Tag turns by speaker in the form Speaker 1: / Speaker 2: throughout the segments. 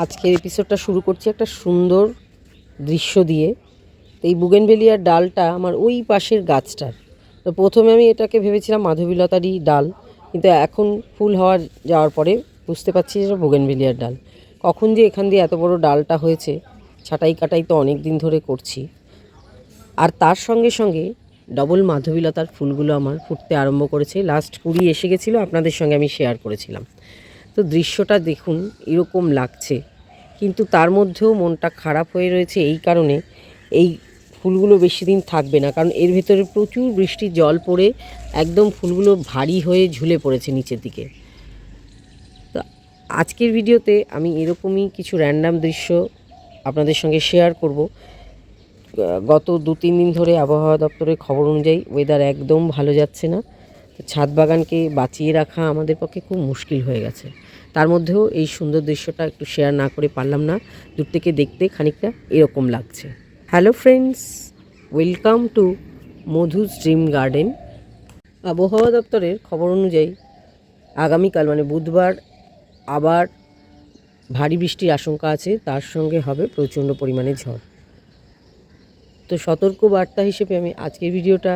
Speaker 1: আজকের এপিসোডটা শুরু করছি একটা সুন্দর দৃশ্য দিয়ে। তো এই বুগেনভেলিয়ার ডালটা আমার ওই পাশের গাছটার। তো প্রথমে আমি এটাকে ভেবেছিলাম মাধবীলতারই ডাল, কিন্তু এখন ফুল হওয়ার যাওয়ার পরে বুঝতে পারছি যে বুগেনভেলিয়ার ডাল। কখন যে এখান দিয়ে এত বড় ডালটা হয়েছে, ছাটাই কাটাই তো অনেক দিন ধরে করছি। আর তার সঙ্গে সঙ্গে ডবল মাধবীলতার ফুলগুলো আমার ফুটতে আরম্ভ করেছে। লাস্ট কুড়ি এসে গেছিল, আপনাদের সঙ্গে আমি শেয়ার করেছিলাম। তো দৃশ্যটা দেখুন, এরকম লাগছে। কিন্তু তার মধ্যেও মনটা খারাপ হয়ে রয়েছে এই কারণে এই ফুলগুলো বেশি দিন থাকবে না। কারণ এর ভেতরে প্রচুর বৃষ্টির জল পড়ে একদম ফুলগুলো ভারী হয়ে ঝুলে পড়েছে নিচের দিকে। তো আজকের ভিডিওতে আমি এরকমই কিছু র্যান্ডাম দৃশ্য আপনাদের সঙ্গে শেয়ার করব। গত দু তিন দিন ধরে আবহাওয়া দপ্তরের খবর অনুযায়ী ওয়েদার একদম ভালো যাচ্ছে না। ছাদ বাগানকে বাঁচিয়ে রাখা আমাদের পক্ষে খুব মুশকিল হয়ে গেছে। তার মধ্যেও এই সুন্দর দৃশ্যটা একটু শেয়ার না করে পারলাম না। দূর থেকে দেখতে খানিকটা এরকম লাগছে। Hello friends welcome to Madhu's dream garden আবহাওয়া দপ্তরের খবর অনুযায়ী আগামীকাল মানে বুধবার, আবার ভারী বৃষ্টির আশঙ্কা আছে। তার সঙ্গে হবে প্রচণ্ড পরিমাণে ঝড়। তো সতর্ক বার্তা হিসেবে আমি আজকের ভিডিওটা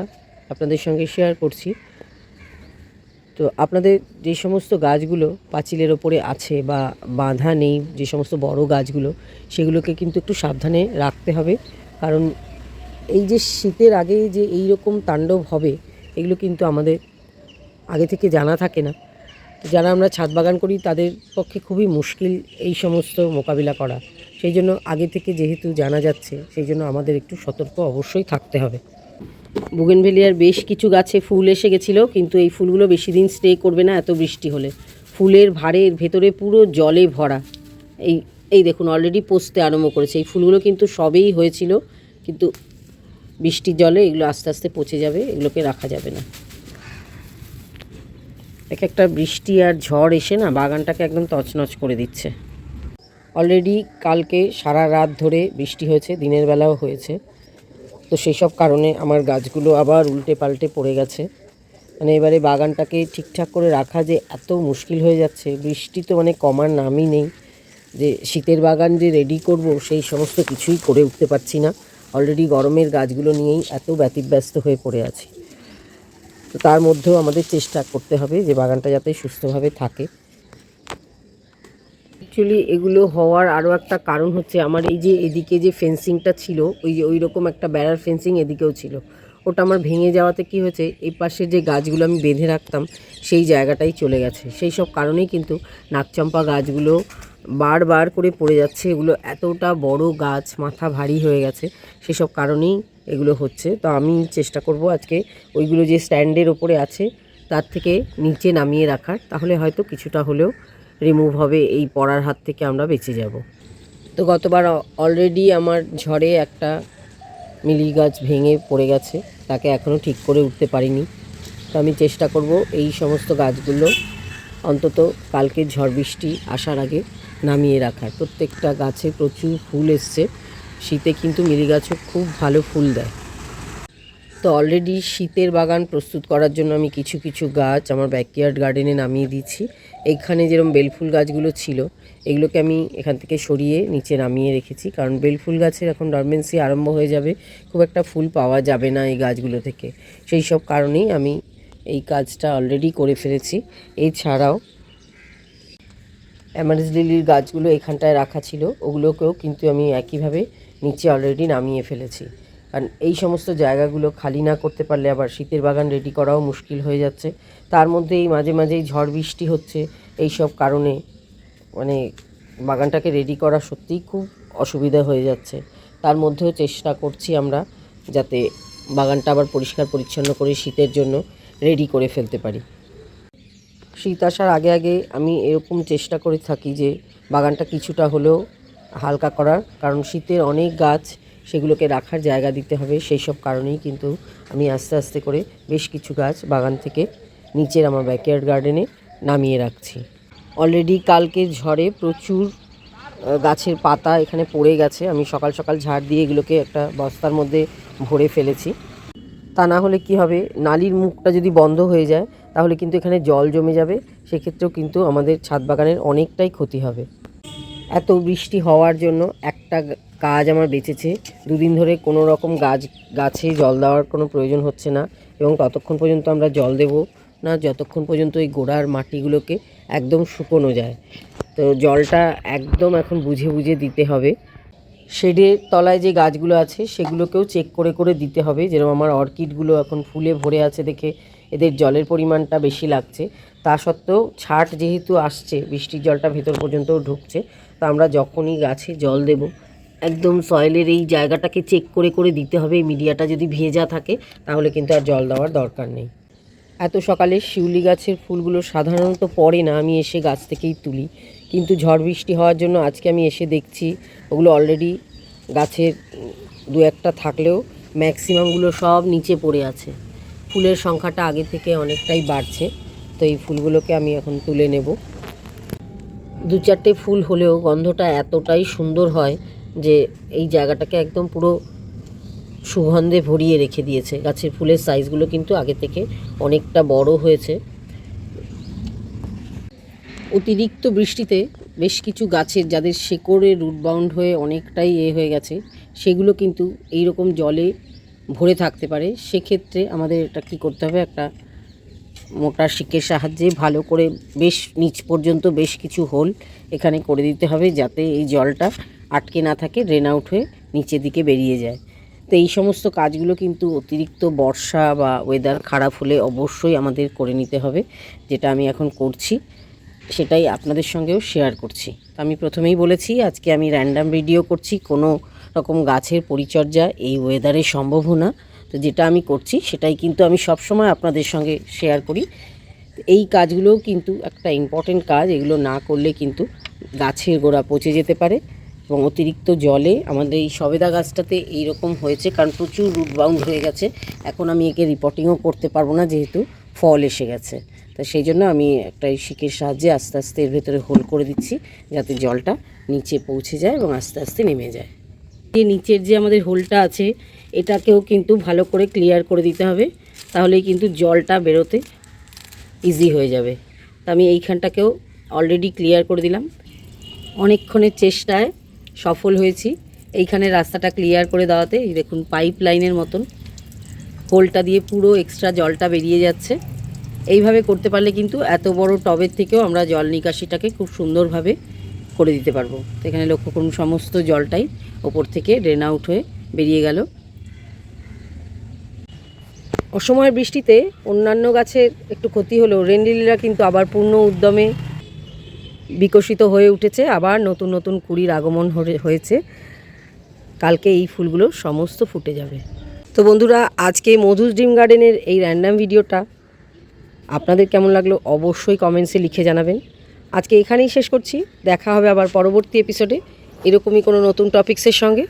Speaker 1: আপনাদের সঙ্গে শেয়ার করছি। তো আপনাদের যে সমস্ত গাছগুলো পাঁচিলের ওপরে আছে বা বাঁধা নেই, যে সমস্ত বড় গাছগুলো, সেগুলোকে কিন্তু একটু সাবধানে রাখতে হবে। কারণ এই যে শীতের আগে যে এই রকম তাণ্ডব হবে, এগুলো কিন্তু আমাদের আগে থেকে জানা থাকে না। যারা আমরা ছাদ বাগান করি, তাদের পক্ষে খুবই মুশকিল এই সমস্ত মোকাবিলা করা। সেই জন্য আগে থেকে যেহেতু জানা যাচ্ছে, সেই জন্য আমাদের একটু সতর্ক অবশ্যই থাকতে হবে। বুগেনভেলিয়ার বেশ কিছু গাছে ফুল এসে গেছিল, কিন্তু এই ফুলগুলো বেশি দিন স্টে করবে না এত বৃষ্টি হলে। ফুলের ভারের ভেতরে পুরো জলে ভরা। এই এই দেখুন অলরেডি পচতে আরম্ভ করেছে। এই ফুলগুলো কিন্তু সবেই হয়েছিল, কিন্তু বৃষ্টির জলে এগুলো আস্তে আস্তে পচে যাবে, এগুলোকে রাখা যাবে না। এক একটা বৃষ্টি আর ঝড় এসে না বাগানটাকে একদম তছনছ করে দিচ্ছে। অলরেডি কালকে সারা রাত ধরে বৃষ্টি হয়েছে, দিনের বেলাও হয়েছে। তো সেই সব কারণে আমার গাছগুলো আবার উল্টে পাল্টে পড়ে গেছে। মানে এবারে বাগানটাকে ঠিকঠাক করে রাখা যে এত মুশকিল হয়ে যাচ্ছে, বৃষ্টি তো মানে কমার নামই নেই। যে শীতের বাগান যে রেডি করব, সেই সমস্ত কিছুই করে উঠতে পারছি না। অলরেডি গরমের গাছগুলো নিয়েই এত ব্যতিব্যস্ত হয়ে পড়ে আছি। তো তার মধ্যেও আমাদের চেষ্টা করতে হবে যে বাগানটা যাতে সুস্থভাবে থাকে। অ্যাকচুয়ালি এগুলো হওয়ার আরও একটা কারণ হচ্ছে আমার এই যে এদিকে যে ফেন্সিংটা ছিল, ওই যে ওই রকম একটা বেড়ার ফেন্সিং এদিকেও ছিল। ওটা আমার ভেঙে যাওয়াতে কি হয়েছে, এই পাশে যে গাছগুলো আমি বেঁধে রাখতাম, সেই জায়গাটাই চলে গেছে। সেই সব কারণেই কিন্তু নাকচম্পা গাছগুলো বারবার করে পড়ে যাচ্ছে, এগুলো এতটা বড় গাছ, মাথা ভারী হয়ে গেছে সেসব কারণেই এগুলো হচ্ছে। তো আমি চেষ্টা করব আজকে ওইগুলো যে স্ট্যান্ডের ওপরে আছে, তার থেকে নিচে নামিয়ে রাখার, তাহলে হয়তো কিছুটা হলেও রিমুভ হবে, এই পড়ার হাত থেকে আমরা বেঁচে যাব। তো গতবার অলরেডি আমার ঝড়ে একটা মিলি গাছ ভেঙে পড়ে গেছে, তাকে এখনও ঠিক করে উঠতে পারিনি। তো আমি চেষ্টা করব এই সমস্ত গাছগুলো অন্তত কালকে ঝড় বৃষ্টি আসার আগে নামিয়ে রাখার। প্রত্যেকটা গাছে প্রচুর ফুল এসছে, শীতে কিন্তু মিলি গাছও খুব ভালো ফুল দেয়। তো অলরেডি শীতের বাগান প্রস্তুত করার জন্য আমি কিছু কিছু গাছ আমার ব্যাকইয়ার্ড গার্ডেনে নামিয়ে দিচ্ছি এইখানে যেরকম বেলফুল গাছগুলো ছিল, এগুলোকে আমি এখান থেকে সরিয়ে নিচে নামিয়ে রেখেছি। কারণ বেলফুল গাছের এখন ডরমেন্সি আরম্ভ হয়ে যাবে, খুব একটা ফুল পাওয়া যাবে না এই গাছগুলো থেকে। সেই সব কারণেই আমি এই কাজটা অলরেডি করে ফেলেছি। এছাড়াও অ্যামারিস লিলির গাছগুলো এখানটায় রাখা ছিল, ওগুলোকেও কিন্তু আমি একইভাবে নিচে অলরেডি নামিয়ে ফেলেছি। কারণ এই সমস্ত জায়গাগুলো খালি না করতে পারলে আবার শীতের বাগান রেডি করাও মুশকিল হয়ে যাচ্ছে। তার মধ্যে এই মাঝে মাঝেই ঝড় বৃষ্টি হচ্ছে এই সব কারণে মানে বাগানটাকে রেডি করা সত্যিই খুব অসুবিধা হয়ে যাচ্ছে। তার মধ্যেও চেষ্টা করছি আমরা যাতে বাগানটা আবার পরিষ্কার পরিচ্ছন্ন করে শীতের জন্য রেডি করে ফেলতে পারি। শীত আসার আগে আগে আমি এরকম চেষ্টা করে থাকি যে বাগানটা কিছুটা হলেও হালকা করার, কারণ শীতের অনেক গাছ সেগুলোকে রাখার জায়গা দিতে হবে। সেই সব কারণেই কিন্তু আমি আস্তে আস্তে করে বেশ কিছু গাছ বাগান থেকে নিচের আমার ব্যাকয়ার্ড গার্ডেনে নামিয়ে রাখছি। অলরেডি কালকে ঝড়ে প্রচুর গাছের পাতা এখানে পড়ে গেছে। আমি সকাল সকাল ঝাড় দিয়ে এগুলোকে একটা বস্তার মধ্যে ভরে ফেলেছি। তা না হলে কি হবে? নালির মুখটা যদি বন্ধ হয়ে যায়, তাহলে কিন্তু এখানে জল জমে যাবে। সেক্ষেত্রেও কিন্তু আমাদের ছাদ বাগানের অনেকটাই ক্ষতি হবে। এত বৃষ্টি হওয়ার জন্য একটা কাজ আমার বেঁচেছে। দুদিন ধরে কোনো রকম গাছ, গাছে জল দেওয়ার কোনো প্রয়োজন হচ্ছে না এবং ততক্ষণ পর্যন্ত আমরা জল দেব না, যতক্ষণ পর্যন্ত এই গোড়ার মাটিগুলোকে একদম শুকোনো যায়। তো জলটা একদম এখন বুঝে বুঝে দিতে হবে। শেডের তলায় যে গাছগুলো আছে সেগুলোকেও চেক করে করে দিতে হবে। যেরকম আমার অর্কিডগুলো এখন ফুলে ভরে আছে দেখে এদের জলের পরিমাণটা বেশি লাগছে। তা সত্ত্বেও ছাট যেহেতু আসছে, বৃষ্টির জলটা ভেতর পর্যন্তও ঢুকছে, তো আমরা যখনই গাছে জল দেব একদম সয়েলের এই জায়গাটাকে চেক করে করে দিতে হবে মিডিয়াটা যদি ভেজা থাকে, তাহলে কিন্তু আর জল দেওয়ার দরকার নেই। এত সকালে শিউলি গাছের ফুলগুলো সাধারণত পড়ে না, আমি এসে গাছ থেকেই তুলি। কিন্তু ঝড় বৃষ্টি হওয়ার জন্য আজকে আমি এসে দেখছি, ওগুলো অলরেডি গাছের দু একটা থাকলেও ম্যাক্সিমামগুলো সব নিচে পড়ে আছে। ফুলের সংখ্যাটা আগে থেকে অনেকটাই বাড়ছে, তো এই ফুলগুলোকে আমি এখন তুলে নেব। দু চারটে ফুল হলেও গন্ধটা এতটাই সুন্দর হয় যে এই জায়গাটাকে একদম পুরো সুগন্ধে ভরিয়ে রেখে দিয়েছে। গাছের ফুলের সাইজগুলো কিন্তু আগে থেকে অনেকটা বড় হয়েছে। অতিরিক্ত বৃষ্টিতে বেশ কিছু গাছের যাদের শেকড়ে রুট বাউন্ড হয়ে অনেকটাই এ হয়ে গেছে, সেগুলো কিন্তু এই রকম জলে ভরে থাকতে পারে। সেক্ষেত্রে আমাদের এটা কী করতে হবে? একটা মোটা শিকের সাহায্যে ভালো করে বেশ নিচ পর্যন্ত বেশ কিছু হোল এখানে করে দিতে হবে, যাতে এই জলটা আটকে না থাকে ড্রেন আউট হয়ে নিচের দিকে বেরিয়ে যায়। তো এই সমস্ত কাজগুলো কিন্তু অতিরিক্ত বর্ষা বা ওয়েদার খারাপ হলে অবশ্যই আমাদের করে নিতে হবে, যেটা আমি এখন করছি। সেটাই আপনাদের সঙ্গেও শেয়ার করছি। তো আমি প্রথমেই বলেছি, আজকে আমি র্যান্ডাম ভিডিও করছি, কোনো রকম গাছের পরিচর্যা এই ওয়েদারে সম্ভব না। তো যেটা আমি করছি, সেটাই কিন্তু আমি সবসময় আপনাদের সঙ্গে শেয়ার করি। এই কাজগুলোও কিন্তু একটা ইম্পর্টেন্ট কাজ, এগুলো না করলে কিন্তু গাছের গোড়া পচে যেতে পারে। এবং অতিরিক্ত জলে আমাদের এই সবেদা গাছটাতে এইরকম হয়েছে, কারণ প্রচুর রুট বাউন্ড হয়ে গেছে। এখন আমি একে রিপোর্টিংও করতে পারব না, যেহেতু ফল এসে গেছে। তো সেই জন্য আমি একটা শিকের সাহায্যে আস্তে আস্তে এর ভেতরে হোল করে দিচ্ছি, যাতে জলটা নিচে পৌঁছে যায় এবং আস্তে আস্তে নেমে যায়। যে নিচের যে আমাদের হোলটা আছে, এটাকেও কিন্তু ভালো করে ক্লিয়ার করে দিতে হবে, তাহলেই কিন্তু জলটা বেরোতে ইজি হয়ে যাবে। তা আমি এইখানটাকেও অলরেডি ক্লিয়ার করে দিলাম। অনেকক্ষণের চেষ্টায় সফল হয়েছি। এইখানে রাস্তাটা ক্লিয়ার করে দেওয়াতে দেখুন পাইপ লাইনের মতন। হোলটা দিয়ে পুরো এক্সট্রা জলটা বেরিয়ে যাচ্ছে। এইভাবে করতে পারলে কিন্তু এত বড় টবের থেকেও আমরা জল নিকাশিটাকে খুব সুন্দরভাবে করে দিতে পারব। এখানে লক্ষ্য করুন, সমস্ত জলটাই ওপর থেকে ড্রেন আউট হয়ে বেরিয়ে গেল। অসময়ের বৃষ্টিতে অন্যান্য গাছের একটু ক্ষতি হলেও রেন্ডিলিরা কিন্তু আবার পূর্ণ উদ্যমে বিকশিত হয়ে উঠেছে, আবার নতুন নতুন কুড়ির আগমন হয়েছে। কালকে এই ফুলগুলো সমস্ত ফুটে যাবে। তো বন্ধুরা, আজকে মধুস ড্রিম গার্ডেনের এই র্যান্ডাম ভিডিওটা আপনাদের কেমন লাগল অবশ্যই কমেন্টসে লিখে জানাবেন। আজকে এখানেই শেষ করছি। দেখা হবে আবার পরবর্তী এপিসোডে এরকমই কোনো নতুন টপিক্সের সঙ্গে।